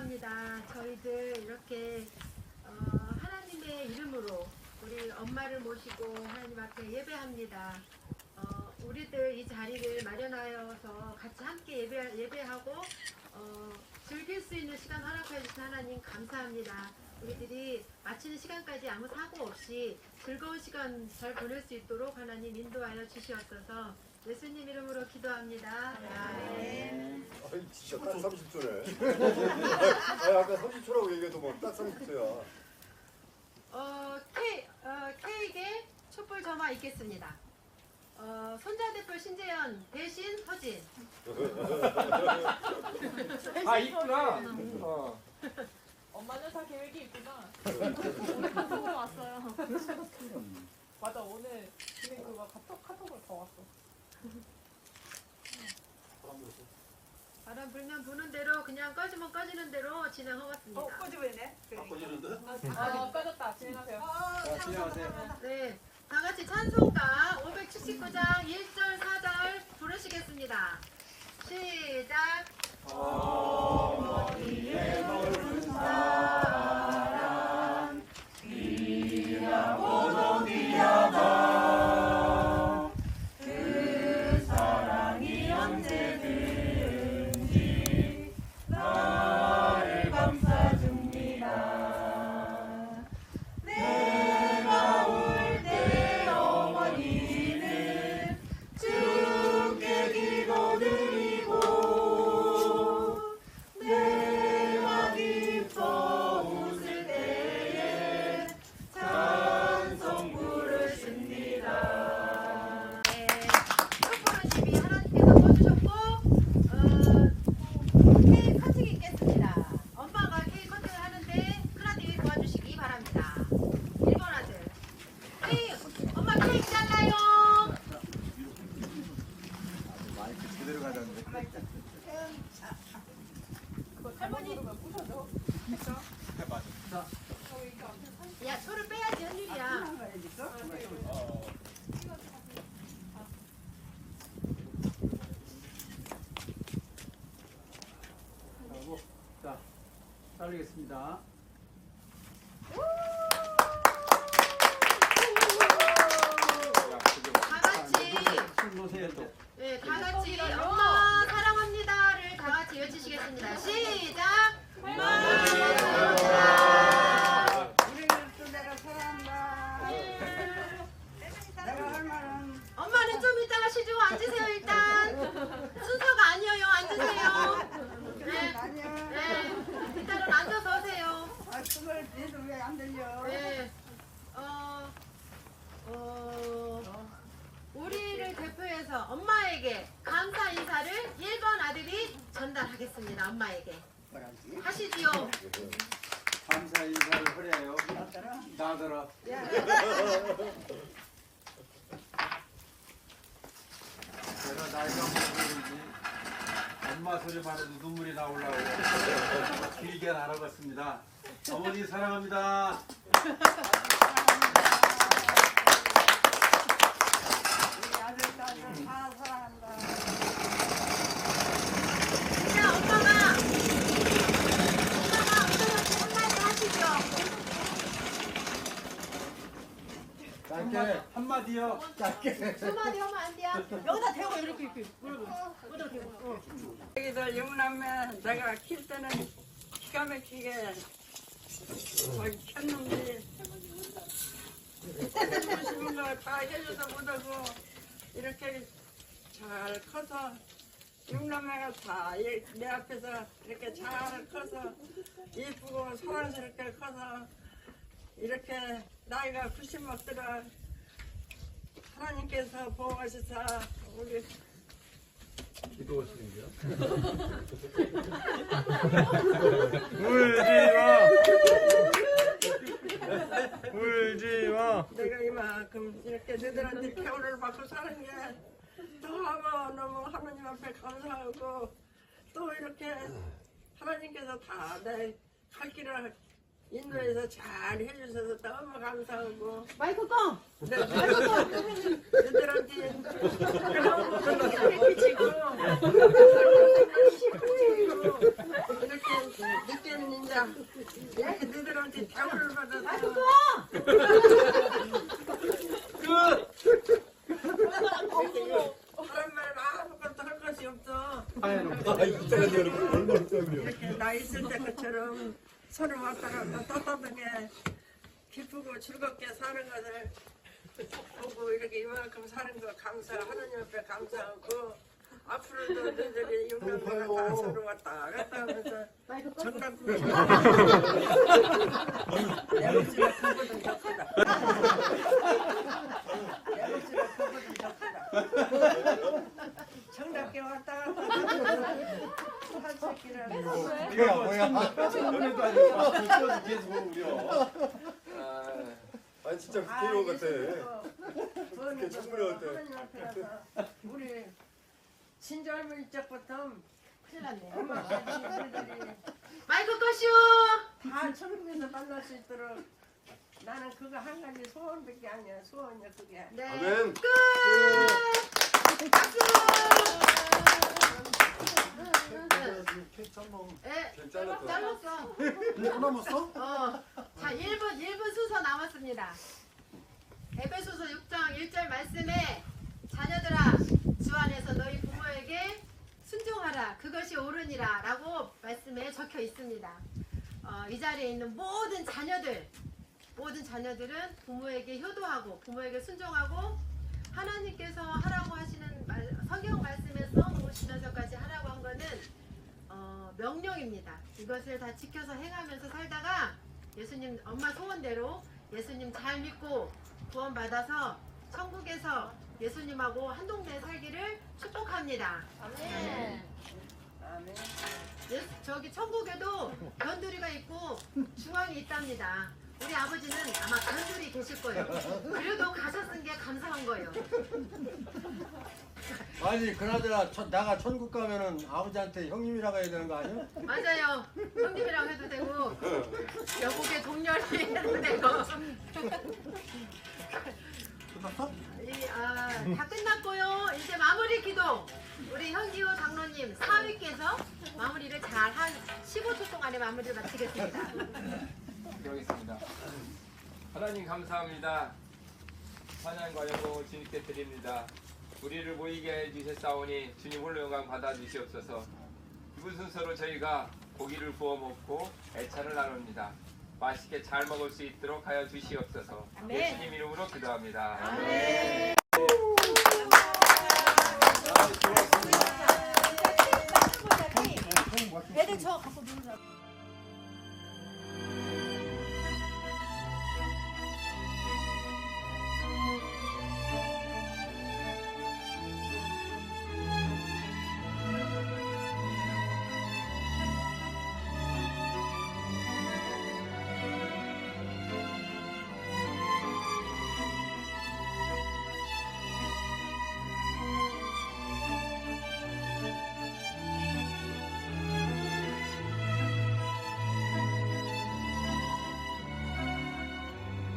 감사합니다. 저희들 이렇게 어, 하나님의 이름으로 우리 엄마를 모시고 하나님 앞에 예배합니다. 어, 우리들 이 자리를 마련하여서 같이 함께 예배, 예배하고 어, 즐길 수 있는 시간 허락해 주신 하나님 감사합니다. 우리들이 마치는 시간까지 아무 사고 없이 즐거운 시간 잘 보낼 수 있도록 하나님 인도하여 주시옵소서 예수님 이름으로 기도합니다. 아멘. 아이 진짜 딱 30초네. 아 아까 30초라고 얘기해도 뭐딱 30초야. 어, K, 어, K에게 촛불 점화 있겠습니다. 어, 손자 대표 신재현 대신 서진. 아 있구나. 어. 엄마는 다 계획이 있구나. 오늘 카톡을 왔어요. 맞아 오늘 지금 그거 카톡 카톡을 더 왔어. 바람 불면 부는 대로 그냥 꺼지면 꺼지는 대로 진행하겠습니다. 어, 꺼져버리네. 아 꺼졌다 진행하세요. 자 진행하세요. 네, 다 같이 찬송가 579장 1절 4절 야, 소를 빼야지 현일이야. 하고 자 따르겠습니다. 다 같이 또. 안 들려? 네. 어, 어, 우리를 대표해서 엄마에게 감사 인사를 1번 아들이 전달하겠습니다. 엄마에게. 뭐라지? 하시지요. 감사 인사를 하래요. 나더라. 제가 나이가 먹었는지 엄마 소리만 해도 눈물이 나오려고 길게 날아갔습니다. 어머니 사랑합니다. 우리 아들, 딸들 다 사랑한다. 자, 엄마가 엄마가 엄마한테 한마디 하시죠. 짧게 한마디요. 짧게. 두 마디 하면 안 돼요. 여기다 대고 이렇게 이렇게 여기다 대고. 어. 여기들 영남매 내가 킬 때는 기가 막히게 거의 켰는데 보시는 거다 해줘서 못하고 이렇게 잘 커서 육남매가 다 내 앞에서 이렇게 잘 커서 예쁘고 사랑스럽게 커서 이렇게 나이가 90 먹더라 하나님께서 보호하셔서 우리 울지 마. 울지 마. 내가 이만큼 이렇게 너희들한테 표를 받고 사는 게 너무 너무 하나님 앞에 감사하고 또 이렇게 하나님께서 다 내 갈 길을 인도해서 잘 해주셔서 너무 감사하고 마이크 꺼. 네, 너희들한테 너무 힘을 끼치고 야, 여기 너희들한테 대우를 받아서 그런 말 아무것도 할 것이 없어. 아 이때가 여러분 얼마나 땀이요. 이렇게 나 있을 때 것처럼 서로 왔다 갔다 따뜻하게 기쁘고 즐겁게 사는 것을 보고 이렇게 이만큼 사는 거 감사 하나님 앞에 감사하고 앞으로도 너희들이 육남매가 다 서로 왔다 갔다 하면서 목소리가 그보다 좋구나 내 목소리가 그보다 좋구나 정답게 왔다 갔다 하면서 한 새끼를 뭐야 뭐야 청문회도 아니고 벌써 계속 우려 아니 진짜 국회의원 같아. 그거는 청문회 할 때. 하나님 앞에 가서 우리 친절물 적부터 큰일 났네. 엄마 아버지들이 마이크 꺼쇼. 다 천국에서 만날 수 있도록 나는 그거 한 가지 소원밖에 아니야 소원이야 그게 네. 아멘. 끝. 박수. 어. 자, 1분 1분 순서 남았습니다. 에베소서 6장 1절 말씀에 자녀들아 주 안에서 너희 부모에게 순종하라 그것이 옳으니라 라고 말씀에 적혀 있습니다. 어, 부모에게 순종하고 하나님께서 하라고 하시는 말, 성경 말씀에 써 놓으시면서까지 하라고 한 거는 어, 명령입니다. 이것을 다 지켜서 행하면서 살다가 예수님 엄마 소원대로 예수님 잘 믿고 구원받아서 천국에서 예수님하고 한 동네 살기를 축복합니다. 아멘 예, 저기 천국에도 변두리가 있고 중앙이 있답니다. 우리 아버지는 아마 변두리 계실 거예요. 그래도 가셨은 게 감사한 거예요. 아니 그나저나 천, 나가 천국 가면은 아버지한테 형님이라고 해야 되는 거 아니야? 맞아요. 형님이라고 해도 되고 여국의 동렬이 해도 되고. 끝났어? 이, 아, 다 끝났고요. 이제 마무리 기도. 우리 현기호 장로님 사위께서 마무리를 잘 한 15초 동안에 마무리를 마치겠습니다. 기도하겠습니다. 하나님 감사합니다. 찬양과 영광을 주님께 드립니다. 우리를 모이게 해 주셨사오니 주님 홀로 영광 받아 주시옵소서. 이분 순서로 저희가 고기를 구워 먹고 애찬을 나눕니다. 맛있게 잘 먹을 수 있도록 하여 주시옵소서. 예수님 이름으로 기도합니다. 애들 저 갖고 놀자.